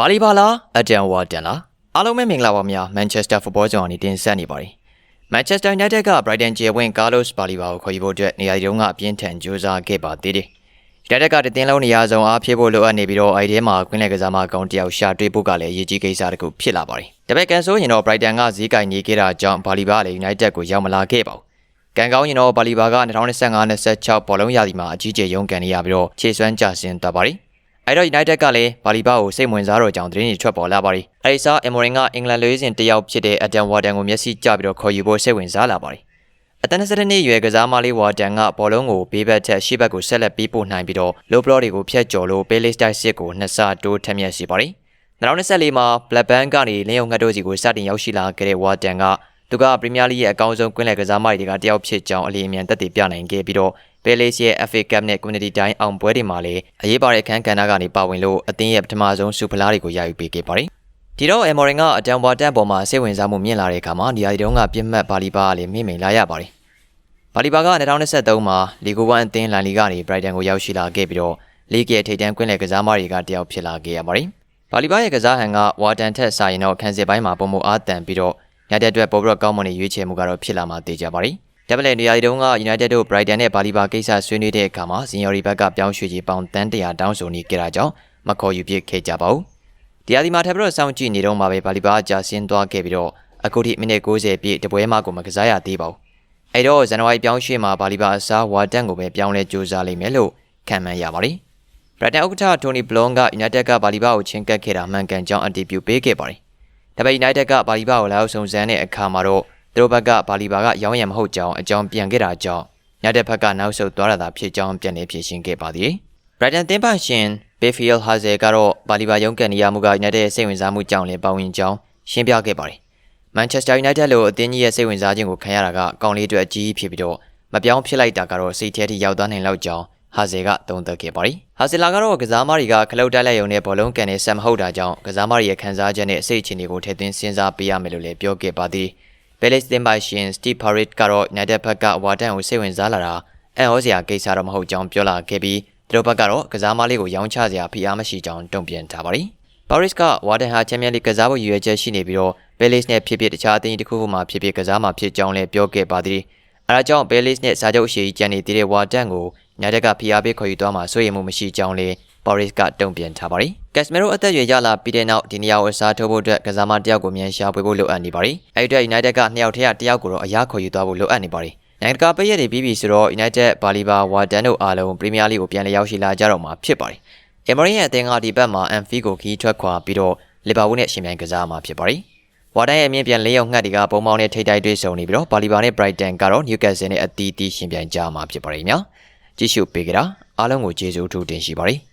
ဘာလီဘာလားအတန်ဝါတန်လားအားလုံးပဲမင်္ဂလာပါများမန်ချက်စတာဖုတ်ဘောကြောင့်အနေတင်ဆက်နေပါတယ်မန်ချက်စတာယူနိုက်တက်ကဘရိုက်တန်ဂျေဝင်ကားလော့စ်ဘာလီဘာကိုခေါ်ယူဖို့အတွက်နေရာဒီတုန်းကအပြင်းထန်ကြိုးစားခဲ့ပါသေးတယ်ယူနိုက်တက်ကတည်င်းလုံးနေရာဆောင်အားဖြည့်ဖို့လိုအပ်နေပြီးတော့အဲဒီထဲမှာကွင်းလက်ကစားမအကောင်တယောက်ရှာတွေ့ဖို့ကလည်းအရေးကြီးကိစ္စတစ်ခုဖြစ်လာပါတယ်တပည့်ကန်ဆိုရင်တော့ဘရိုက်တန်ကဈေးကင်နေခဲ့တာကြောင့်ဘာလီဘာလည်းယူနိုက်တက်ကိုရောက်မလာခဲ့ပါဘူးကံကောင်းရင်တော့ဘာလီဘာက2025-26ဘောလုံးရာသီမှာအကြီးကျယ်ရုန်းကန်နေရပြီးတော့ခြေစွမ်းကျဆင်းသွားပါတယ် အဲ့တော့ United ကလည်းဘာလီဘာကိုစိတ်ဝင်စားတော့ကြောင်းသတင်းတွေထွက်ပေါ်လာပါတယ်။အဲဒီစားအမေရိကန်ကအင်္ဂလန်လူစင်တယောက်ဖြစ်တဲ့အတန်ဝါတန်ကိုမျက်စိကျပြီးတော့ခေါ်ယူဖို့စိတ်ဝင်စားလာပါတယ်။အတန်စတဲ့နေ့ရွယ်ကစားမလေးဝါတန်ကဘောလုံးကိုဘေးဘက်ထက်ရှေ့ဘက်ကိုဆက်လက်ပေးပို့နိုင်ပြီးတော့လိုဘလော့တွေကိုဖျက်ကျော်လို့ပေးလေးစတိုက်စစ်ကိုနှစ်ဆတိုးထက်မြက်ရှိပါတယ်။2024မှာ Blackburn ကနေလင်းယုံငတ်တို့စီကိုစတင်ရောက်ရှိလာခဲ့တဲ့ဝါတန်က သူကပရီးမီးယားလိရဲ့အကောင်းဆုံးကွင်းလယ်ကစားမတွေကတယောက်ဖြစ်ကြောင်းအလင်းအမြန်သက်သေပြနိုင်ခဲ့ပြီးတော့ပဲလေးစ်ရဲ့ FA Cup နဲ့ Community တိုင်းအောင်ပွဲတွေမှာလည်းအရေးပါတဲ့အခန်းကဏ္ဍကနေပါဝင်လို့အသင်းရဲ့ပထမဆုံးစူဖလားတွေကိုရယူပေးခဲ့ပါတယ်။ဒီတော့အမေရိကန်ကအတန်ဘွာတက်ပေါ်မှာစိတ်ဝင်စားမှုမြင့်လာတဲ့အခါမှာဒီဟာဒီတုန်းကပြစ်မှတ်ဘာလီဘာကလည်းမိမိန်လာရပါတယ်။ဘာလီဘာက2023မှာလီဂို1အသင်းလန်လီကနေ Brighton ကိုရောက်ရှိလာခဲ့ပြီးတော့လိဂ်ရဲ့ထိပ်တန်းကွင်းလယ်ကစားမတွေကတယောက်ဖြစ်လာခဲ့ရပါတယ်။ဘာလီဘာရဲ့ကစားဟန်ကဝါတန်ထက်စာရင်တော့ခန်းစစ်ပိုင်းမှာပုံမအားတန်ပြီးတော့ ညတဲ့အတွက်ပေါ်ပြီးတော့ကောင်းမွန်တဲ့ရွေးချယ်မှုကတော့ဖြစ်လာမှသိကြပါတယ်။ဒဗလက်နေရာဒီတုန်းက United တို့ Brighton နဲ့ဘာလီဘာကိစ္စဆွေးနွေးတဲ့အခါမှာဇင်ယော်ရီဘက်ကပြောင်းရွှေ့ကြီးပေါင်တန်းတရာတောင်းဆိုနေကြတာကြောင့်မခေါ်ယူပြစ်ခဲ့ကြပါဘူး။ဒီအဒီမှာထပ်ပြီးတော့စောင့်ကြည့်နေတော့မှပဲဘာလီဘာအကြဆင်းသွားခဲ့ပြီးတော့အခုထိမိနစ်60ပြည့်တပွဲမှကိုမကစားရသေးပါဘူး။အဲတော့ဇန်နဝါရီပြောင်းရွှေ့မှာဘာလီဘာအစားဝါတန်ကိုပဲပြောင်းလဲကြိုးစားလိမ့်မယ်လို့ခံမှန်းရပါတယ်။ Brighton ဥက္ကဋ္ဌတိုနီဘလွန်က United ကဘာလီဘာကိုချင်းကပ်ခဲ့တာမှန်ကန်ကြောင်းအတည်ပြုပေးခဲ့ပါတယ်။ ဒါပေမဲ့ United ကဘာလီဘာကိုလာရောက်စုံစမ်းတဲ့အခါမှာတော့သူတို့ဘက်ကဘာလီဘာကရောင်းရံမဟုတ်ကြောင်းအကြောင်းပြန်ခဲ့တာကြောင့်ညတဲ့ဘက်ကနောက်ဆုတ်သွားရတာဖြစ်ကြောင်းပြန်လည်ဖြေရှင်းခဲ့ပါသေးတယ်။ Brighton သင်းပါရှင် Bayfield Hazel ကတော့ဘာလီဘာရုံးကန်နေရမှုက United ရဲ့စိတ်ဝင်စားမှုကြောင့်လည်းပါဝင်ကြောင်းရှင်းပြခဲ့ပါတယ်။ Manchester United လိုအသင်းကြီးရဲ့စိတ်ဝင်စားခြင်းကိုခံရတာကအကောင်လေးအတွက်အကြီးဖြစ်ပြီးတော့မပြောင်းဖြစ်လိုက်တာကတော့စိတ်ထဲထိရောက်သွားနိုင်လောက်ကြောင်း ဟာဇယ်ကသုံးသပ်ခဲ့ပါတယ်။ဟာဇယ်လာကတော့ကစားမတွေကခလုတ်တိုက်လိုက်ရုံနဲ့ဘောလုံးကန်နဲ့ဆက်မဟုတ်တာကြောင့်ကစားမတွေရဲ့ခံစားချက်နဲ့အစိတ်အခြေအနေကိုထည့်သွင်းစဉ်းစားပေးရမယ်လို့လည်းပြောခဲ့ပါသေးတယ်။ Palace တင်ပိုင်ရှင် Steve Parrott ကတော့ United ဘက်ကဝါတန်ကိုစိတ်ဝင်စားလာတာအံ့ဩစရာကိစ္စတော့မဟုတ်ကြောင်းပြောလာခဲ့ပြီးသူတို့ဘက်ကတော့ကစားမလေးကိုရောင်းချစရာဖိအားမရှိကြောင်းတုံ့ပြန်ထားပါတယ်။ Paris ကဝါတန်ဟာချန်ပီယံလိကစားဖို့ရည်ရွယ်ချက်ရှိနေပြီးတော့ Palace နဲ့ဖြစ်ဖြစ်တခြားအသင်းတစ်ခုခုမှဖြစ်ဖြစ်ကစားမှာဖြစ်ကြောင်းလည်းပြောခဲ့ပါသေးတယ်။အဲဒါကြောင့် Palace နဲ့စာချုပ်အရှိကြီးကျန်နေသေးတဲ့ဝါတန်ကို ညတက်ကဖိအားပေးခေါ်ယူသွားမှာစိုးရိမ်မှုမရှိကြောင်းလည်း Paris ကတုံ့ပြန်ထားပါတယ်။ Casemiro အသက်အရွယ်ရလာပြီးတဲ့နောက်ဒီနေရာကိုအစားထိုးဖို့အတွက်ကစားမတစ်ယောက်ကိုမြန်ရှာဖွေဖို့လိုအပ်နေပါတယ်။အဲဒီအတွက် United ကနှစ်ယောက်ထဲကတစ်ယောက်ကိုတော့အရာခေါ်ယူသွားဖို့လိုအပ်နေပါတယ်။နိုင်ငံတကာပြည်ရည်ပြီးပြီဆိုတော့ United, Baliba, Warden တို့အားလုံး Premier League ကိုပြန်လည်ရောက်ရှိလာကြတော့မှာဖြစ်ပါတယ်။ Emery ရဲ့အသင်းကဒီဘက်မှာ Anfield ကိုခီးထွက်ခွာပြီးတော့ Liverpool နဲ့ရှင်ပြိုင်ကစားမှာဖြစ်ပါတယ်။ဝါဒန်ရဲ့အမြင့်ပြန်လေးရောက်ငှက်တွေကပုံပေါင်းနဲ့ထိတိုက်တွေ့ဆုံနေပြီးတော့ဘာလီဘာနဲ့ Brighton ကတော့ Newcastle နဲ့အတီးတီးရှင်ပြိုင်ကြမှာဖြစ်ပါတယ်ညာ။ ကြည့်ရှုပေးကြတာအားလုံးကိုကျေးဇူးထူးတင်ရှိပါတယ်။